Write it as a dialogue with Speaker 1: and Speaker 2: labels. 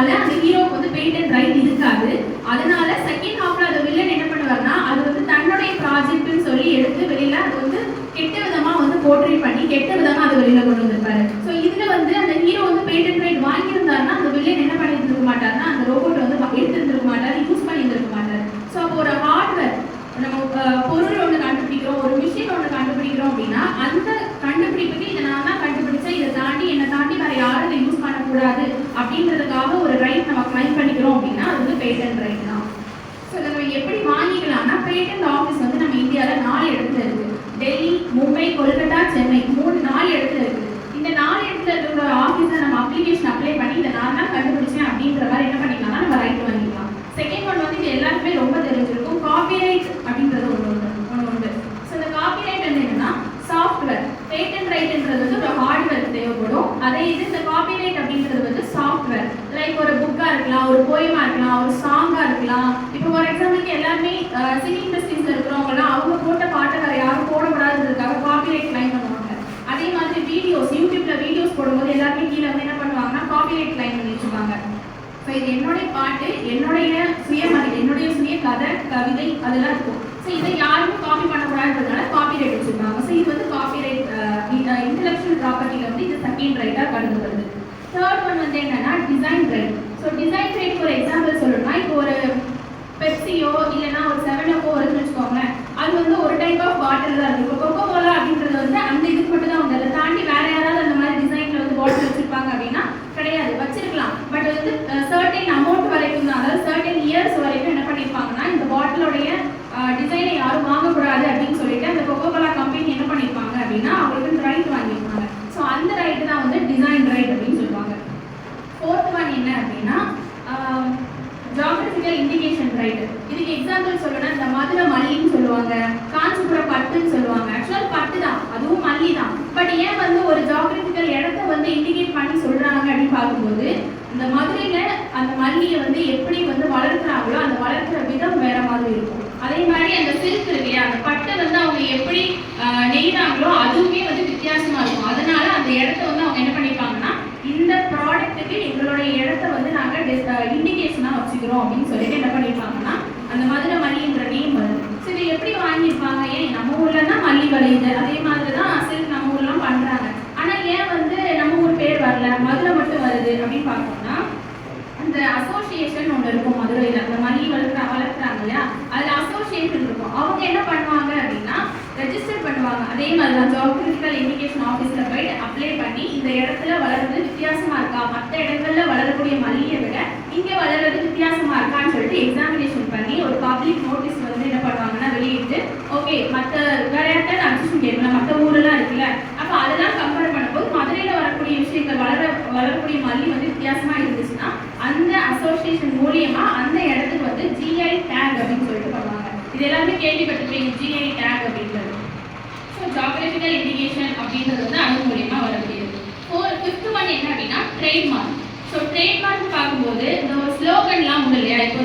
Speaker 1: அதனால அந்த ஹீரோக்கு வந்து பேட்டன் ரைட் இருக்காது. அதனால செகண்ட் ஹாஃப்ல அந்த வில்லன் என்ன பண்ணுவார்னா அது வந்து தன்னுடைய ப்ராஜெக்ட்னு சொல்லி எடுத்து வெளியில அது வந்து கெட்ட விதமா வந்து போர்ட்ரே பண்ணி கெட்ட விதமா அது வெளியில கொண்டு வந்திருப்பாரு. ஸோ இதுல வந்து அந்த ஹீரோ வந்து பேட்டன் ரைட் வாங்கியிருந்தாருன்னா அந்த வில்லன் என்ன பண்ணியிருந்திருக்க மாட்டாருன்னா அந்த ரோபோட்டை வந்து எடுத்திருந்திருக்க மாட்டார் யூஸ் பண்ணியிருந்திருக்க மாட்டார். ஸோ அப்போ ஒரு ஹார்ட்வேர் நம்ம பொருள் ஒன்று கண்டுபிடிக்கிறோம் ஒரு மிஷின் ஒன்று கண்டுபிடிக்கிறோம் அப்படின்னா அந்த கண்டுபிடிப்புக்கு இதை நான் தான் கண்டுபிடிச்சேன் இதை தாண்டி என்னை தாண்டி வேற யாரும் இதை யூஸ் பண்ணக்கூடாது அப்படின்றதுக்காக நம்ம கிளைம் பண்ணிக்கிறோம் அப்படின்னா அது வந்து பேட்டன் ரைட் தான். ஸோ இதை நம்ம எப்படி வாங்கிக்கலாம்னா பேட்டன்ட் ஆஃபீஸ் வந்து நம்ம இந்தியாவில் நாலு இடத்துல இருக்கு. டெல்லி மும்பை கொல்கத்தா சென்னை. மூணு நாலு இடத்துல இருக்கு இந்த நாலு இடத்துல இருக்கிற ஆஃபீஸில் நம்ம அப்ளிகேஷன் அப்ளை பண்ணி இதை நான் தான் கண்டுபிடிச்சேன் அப்படின்ற மாதிரி என்ன பண்ணிக்கலாம்னா நம்ம ரைட் வாங்கிக்கலாம் செகண்ட் ஒன் வந்து இது எல்லாருக்குமே ரொம்ப தெரிஞ்சிருக்கும் காப்பிரைட் அப்படின்றது ஒன்று ஒன்று ஒன்று உண்டு ஸோ இந்த காப்பிரைட் வந்து என்னன்னா சாஃப்ட்வேர் பேட்டன் ரைட்ன்றது வந்து ஒரு ஹார்ட்வேர் தேவைப்படும் அதே இது இந்த காப்பிரைட் அப்படின்றது வந்து சாஃப்ட்வேர் லைக் ஒரு புக்கா இருக்கலாம் ஒரு போயமா இருக்கலாம் ஒரு சாங்கா இருக்கலாம் இப்போ ஃபார் எக்ஸாம்பிளுக்கு எல்லாருமே சிங்கிங் இருக்கிறவங்கலாம் அவங்க போட்ட பாட்டை வேற யாரும் போடக்கூடாதுன்றதுக்காக காப்பிரைட் கிளைம் பண்ணுவாங்க. அதே மாதிரி வீடியோஸ் யூடியூப்ல வீடியோஸ் போடும்போது எல்லாருமே கீழே வந்து என்ன பண்ணுவாங்கன்னா காப்பிரைட் கிளைம் பண்ணி வச்சுப்பாங்க ஸோ இது என்னுடைய பாட்டு என்னுடைய சுயமதி என்னுடைய சுய கதை கவிதை அதெல்லாம் இருக்கும். ஸோ இதை யாருமே காப்பி பண்ணக்கூடாதுன்றதுனால காப்பிரைட் வச்சிருக்காங்க. ஸோ இது வந்து காப்பிரைட் இன்டலெக்சுவல் ப்ராப்பர்ட்டியில் வந்து இது செகண்ட் ரைட்டாக கடந்து வருது தேர்ட் ஒன் வந்து என்னன்னா design right so design right ஒரு எக்ஸாம்பிள் சொல்லணும்னா இப்போ ஒரு பெப்சியோ இல்லைன்னா ஒரு செவன் அப்போ வருதுன்னு வச்சுக்கோங்களேன். அது வந்து ஒரு டைப் ஆஃப் வாட்டர் தான் இருக்கும் இப்போ கொக்கோ கோலா அப்படின்றது வந்து அந்த இதுக்கு மட்டும் தான் உண்டு. அதை தாண்டி வேற யாராவது அந்த மாதிரி டிசைன்ல வந்து பாட்டில் வச்சிருப்பாங்க அப்படின்னா கிடையாது. வச்சிருக்கலாம். பட் வந்து சர்டன் அமௌண்ட் வரைக்கும் தான். அதாவது சர்டன் இயர்ஸ் வரைக்கும் என்ன பண்ணியிருப்பாங்கன்னா இந்த பாட்டிலோடைய டிசைனை யாரும் வாங்கக்கூடாது அப்படின்னு சொல்லிட்டு அந்த கொக்கோ கோலா கம்பெனி என்ன பண்ணியிருப்பாங்க அப்படின்னா அவங்களுக்கு ரைட் வாங்கியிருப்பாங்க ஸோ அந்த ரைட்டு தான் வந்து டிசைன் ரைட் அப்படின்னு சொல்லுவாங்க. ஃபோர்த் ஒன் என்ன அப்படின்னா ஜாகிரபிக்கல் இண்டிகேஷன் ரைட் இதுக்கு எக்ஸாம்பிள் சொல்லணும்னா இந்த மதுரை மல்லின்னு சொல்லுவாங்க காஞ்சிபுரம் பட்டுன்னு சொல்லுவாங்க. ஆக்சுவலாக பட்டு தான் அதுவும் மல்லி தான். பட் ஏன் வந்து ஒரு ஜாகிரபிக்கல் இடத்த வந்து இண்டிகேட் பண்ணி சொல்றாங்க அப்படின்னு பார்க்கும்போது இந்த மதுரையில அந்த மல்லியை வந்து எப்படி வந்து வளர்க்குறாங்களோ அந்த வளர்க்குற விதம் வேற மாதிரி இருக்கும். அதே மாதிரி அந்த சில்க் இருக்கு இல்லையா அந்த பட்டை வந்து அவங்க எப்படி நெய்யிறாங்களோ அதுவுமே வந்து வித்தியாசமா இருக்கும். அதனால அந்த இடத்த வந்து அவங்க என்ன பண்ணிப்பாங்கன்னா இந்த ப்ராடக்ட்டுக்கு எங்களுடைய இடத்த வந்து நாங்கள் இண்டிகேஷனாக வச்சுக்கிறோம் அப்படின்னு சொல்லிட்டு என்ன பண்ணிட்டு அந்த மதுரை மல்லின்ற நேம் வருது சரி இதை எப்படி வாங்கியிருப்பாங்க? ஏன் நம்ம ஊர்ல தான் மல்லி விளையுது அதே மாதிரி தான் சில்க் நம்ம ஊர்லாம் பண்றாங்க. ஆனா ஏன் வந்து நம்ம ஊர் பேர் வரல? மதுரை மட்டும் வருது அப்படின்னு பார்த்தோம்னா அந்த அசோசியேஷன் ஒன்று இருக்கும் மதுரையில். அந்த மல்லி வளர்க்குற வளர்க்குறாங்க இல்லையா? அதில் அசோசியேஷன் இருக்கும். அவங்க என்ன பண்ணுவாங்க அப்படின்னா ரெஜிஸ்டர் பண்ணுவாங்க. அதே மாதிரி தான் ஜாகிரபிக்கல் இண்டிகேஷன் ஆஃபீஸில் போயிட்டு அப்ளை பண்ணி இந்த இடத்துல வளர்றது வித்தியாசமாக இருக்கா? மற்ற இடங்கள்ல வளரக்கூடிய மல்லியை விட இங்கே வளர்றது வித்தியாசமாக இருக்கான்னு சொல்லிட்டு எக்ஸாமினேஷன் பண்ணி ஒரு பப்ளிக் நோட்டீஸ் வந்து என்ன பண்ணுவாங்கன்னா வெளியிட்டு ஓகே மற்ற வேற யார்கிட்ட அட்ஜஸ்ட் கேட்கலாம் மற்ற ஊரெல்லாம் இருக்குல்ல அப்போ அதெல்லாம் கம்பேர் பண்ணும்போது மதுரையில் வரக்கூடிய விஷயங்கள் வளர வளரக்கூடிய மல்லி வந்து வித்தியாசமா இருந்துச்சுன்னா அந்த அசோசியேஷன் மூலியமா அந்த இடத்துக்கு வந்து ஜிஐ டேக் அப்படின்னு சொல்லிட்டு பண்ணுவாங்க. இது எல்லாமே கேள்விப்பட்டிருப்பீங்க ஜிஐ டேக் அப்படின்றது. ஸோ ஜாகிரபிக்கல் இண்டிகேஷன் அப்படின்றது வந்து அது மூலியமா வரக்கூடியது. ஃபோர் ஃபிஃப்த் ஒன் என்ன அப்படின்னா ட்ரேட்மார்க் ஸோ ட்ரேட்மார்க் பார்க்கும்போது இந்த ஒரு ஸ்லோகன்லாம் உண்டு இல்லையா? இப்போ